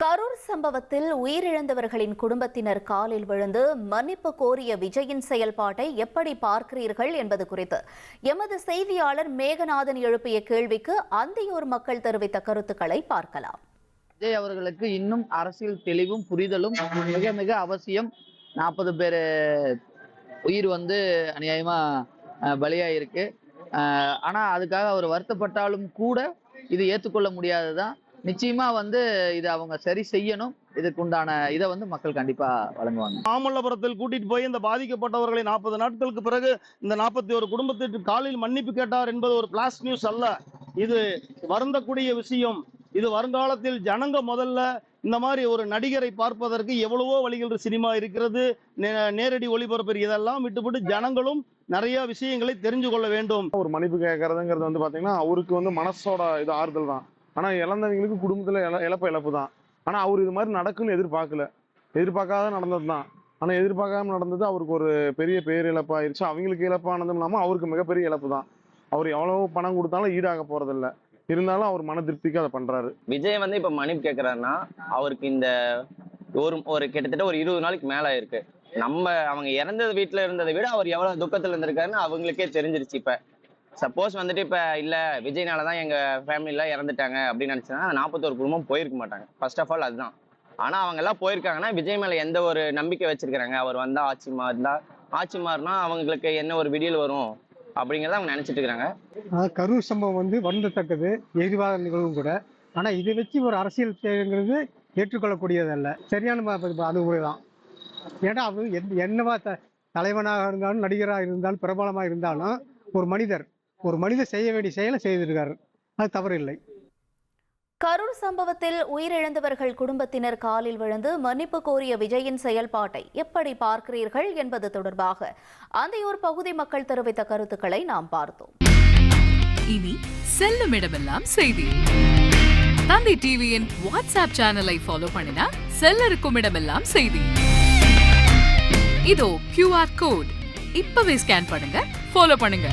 கரூர் சம்பவத்தில் உயிரிழந்தவர்களின் குடும்பத்தினர் காலில் விழுந்து மன்னிப்பு கோரிய விஜயின் செயல்பாட்டை எப்படி பார்க்கிறீர்கள் என்பது குறித்து எமது செய்தியாளர் மேகநாதன் எழுப்பிய கேள்விக்கு அந்தியூர் மக்கள் தெரிவித்த கருத்துக்களை பார்க்கலாம். விஜய் அவர்களுக்கு இன்னும் அரசியல் தெளிவும் புரிதலும் மிக மிக அவசியம். நாற்பது பேர் உயிர் வந்து அநியாயமா அஹ், பலியாயிருக்கு. அஹ், ஆனா அதுக்காக அவர் வருத்தப்பட்டாலும் கூட இது ஏற்றுக்கொள்ள முடியாததுதான். நிச்சயமா வந்து இதை அவங்க சரி செய்யணும். இதுக்கு உண்டான இதை வந்து மக்கள் கண்டிப்பா வழங்குவாங்க. மாமல்லபுரத்தில் கூட்டிட்டு போய் இந்த பாதிக்கப்பட்டவர்களை நாற்பது நாட்களுக்கு பிறகு இந்த நாற்பத்தி ஒரு குடும்பத்திற்கு காலில் மன்னிப்பு கேட்டார் என்பது ஒரு பிளாஸ் நியூஸ் அல்ல. இது வருந்தக்கூடிய விஷயம். இது வருங்காலத்தில் ஜனங்க முதல்ல இந்த மாதிரி ஒரு நடிகரை பார்ப்பதற்கு எவ்வளவோ வழிகள் சினிமா இருக்கிறது. நே- நேரடி ஒளிபரப்பு இதெல்லாம் விட்டுவிட்டு ஜனங்களும் நிறைய விஷயங்களை தெரிஞ்சு கொள்ள வேண்டும். ஒரு மன்னிப்பு கேட்கறதுங்கிறது வந்து பாத்தீங்கன்னா அவருக்கு வந்து மனசோட இது ஆறுதல் தான். ஆனால் இழந்தவங்களுக்கு குடும்பத்தில் இழ- இழப்பு இழப்பு தான் ஆனால் அவர் இது மாதிரி நடக்குன்னு எதிர்பார்க்கல. எதிர்பார்க்காத நடந்தது தான் ஆனால் எதிர்பார்க்காம நடந்தது அவருக்கு ஒரு பெரிய பேர் ஆயிருச்சு அவங்களுக்கு இழப்பானதும் இல்லாமல் அவருக்கு மிகப்பெரிய இழப்பு தான் அவர் எவ்வளோ பணம் கொடுத்தாலும் ஈடாக போகிறதில்ல இருந்தாலும் அவர் மன திருப்திக்கு அதை பண்ணுறாரு விஜய் வந்து இப்போ மன்னிப்பு கேட்குறாருன்னா அவருக்கு இந்த ஒரு ஒரு கிட்டத்தட்ட ஒரு இருபது நாளைக்கு மேல இருக்கு நம்ம அவங்க இறந்தது வீட்டுல இருந்ததை விட அவர் எவ்வளவு துக்கத்துல இருந்திருக்காருன்னு அவங்களுக்கே தெரிஞ்சிருச்சு இப்ப. சப்போஸ் வந்துட்டு இப்ப இல்ல விஜய்னால தான் எங்க ஃபேமிலில இறந்துட்டாங்க அப்படின்னு நினைச்சா நாற்பத்தோரு குடும்பம் போயிருக்க மாட்டாங்க. ஃபர்ஸ்ட் ஆஃப் ஆல் அதுதான். ஆனா அவங்க எல்லாம் போயிருக்காங்கன்னா விஜய் மேல எந்த ஒரு நம்பிக்கை வச்சிருக்காங்க அவர் வந்தா ஆட்சி மாறினா ஆட்சி மாறினா அவங்களுக்கு என்ன ஒரு விடியல் வரும்? அப்படிங்கறத அவங்க நினைச்சிட்டு இருக்காங்க. கரூர் சம்பவம் வந்து வருந்தத்தக்கது எதிர்வாத நிகழ்வும் கூட. ஆனால் இதை வச்சு ஒரு அரசியல் தேவைங்கிறது ஏற்றுக்கொள்ளக்கூடியதல்ல. சரியான ம- அணுகுமுறை தான் ஏன்னா அவர் என்னவா த தலைவனாக இருந்தாலும் நடிகராக இருந்தாலும் பிரபலமாக இருந்தாலும் ஒரு மனிதர் ஒரு மனிதர் செய்ய வேண்டிய செயலை செய்திருக்காரு. அது தவறு இல்லை கரூர் சம்பவத்தில் உயிரிழந்தவர்கள் குடும்பத்தினர் காலில் விழுந்து மன்னிப்பு கோரிய விஜயின் செயல்பாட்டை எப்படி பார்க்கிறீர்கள் என்பது தொடர்பாக அந்தியூர் பகுதி மக்கள் தெரிவித்த கருத்துக்களை நாம் பார்த்தோம். இனி செல்லும் இடமெல்லாம் செய்தி. தந்தை டிவியின் வாட்ஸ்அப் சேனலை ஃபாலோ பண்ணினா செல்ல இருக்கும் இடமெல்லாம் செய்தி. இதோ கியூஆர் கோட் இப்பவே ஸ்கேன் பண்ணுங்க ஃபாலோ பண்ணுங்க.